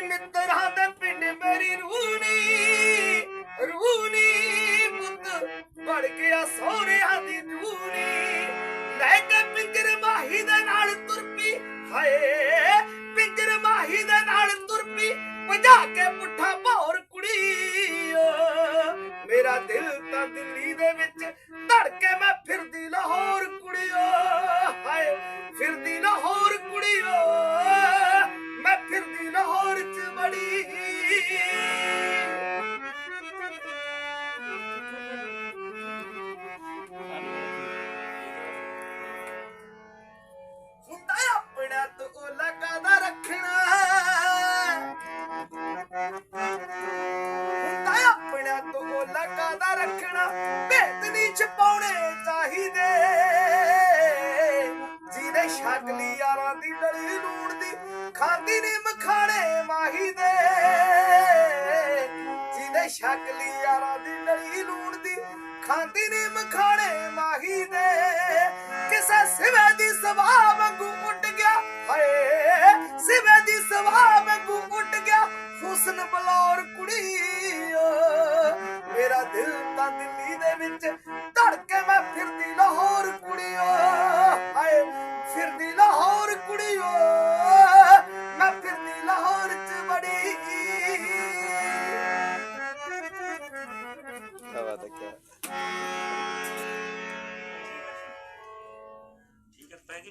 ਨੀ ਮਿੱਤਰਾਂ ਦੇ ਪਿੰਡ ਮੇਰੀ ਰੂਨੀ ਰੂਨੀ ਪੁੱਤ ਬੜ ਗਿਆ ਸੋਹਰਿਆਂ ਦੀ ਰੂਨੀ ਲੈ ਕੇ ਪਿੰਜਰ ਮਾਹੀ ਦੇ ਨਾਲ ਤੁਰ ਪਈ ਹਾਏ, ਪਿੰਜਰ ਮਾਹੀ ਦੇ ਨਾਲ ਤੁਰ ਭਜਾ ਕੇ ਪੁੱਠਾ ਭੌਰ ਕੁੜੀ ਮੇਰਾ ਦਿਲ ਤਾਂ ਦਿੱਲੀ ਦੇ ਵਿੱਚ, ਧੜਕੇ ਮੈਂ ਫਿਰਦੀ ਆਪਣਾ ਤੂੰ ਰੱਖਣਾ? ਭੇਤ ਨਹੀਂ ਛਪਾਉਣੇ ਚਾਹੀਦੇ। ਜਿਹਨੇ ਸ਼ਕਲੀ ਯਾਰਾਂ ਦੀ ਡਲੀ ਲੂਣ ਦੀ, ਖਾਂਦੀ ਨਹੀਂ ਮਖਾਣੇ ਮਾਹੀ ਦੇ। ਜਿਹਨੇ ਸ਼ਕਲੀ ਯਾਰਾਂ ਦੀ ਡਲੀ ਲੂਣ ਦੀ, ਖਾਂਦੀ ਨਹੀਂ ਮਖਾਣੇ ਮਾਹੀ ਦੇ। ਕਿਸੇ ਸਿਵੇ ਦੀ ਸਵਾ ਵਾਂਗੂ ਉੱਡ ਗਿਆ, ਹਾਏ, ਸਿਵੇ ਦੀ ਸਵਾ ਵਾਂਗੂ ਉੱਡ ਗਿਆ, ਹੁਸਨ ਬਲੌਰ ਕੁੜੀ ਮੇਰਾ ਦਿਲ ਤਾਂ ਦਿੱਲੀ ਦੇ ਵਿੱਚ ਧੜਕੇ ਮੈਂ ਫਿਰਦੀ ਲਾਹੌਰ ਕੁੜੀਓ। ਹਾਏ ਫਿਰਦੀ ਲਾਹੌਰ ਕੁੜੀਓ। ਮੈਂ ਫਿਰਦੀ ਲਾਹੌਰ ਚ ਬੜੀ। ਹਵਾ ਤੱਕ ਠੀਕ ਹੈ ਪੈਗੀ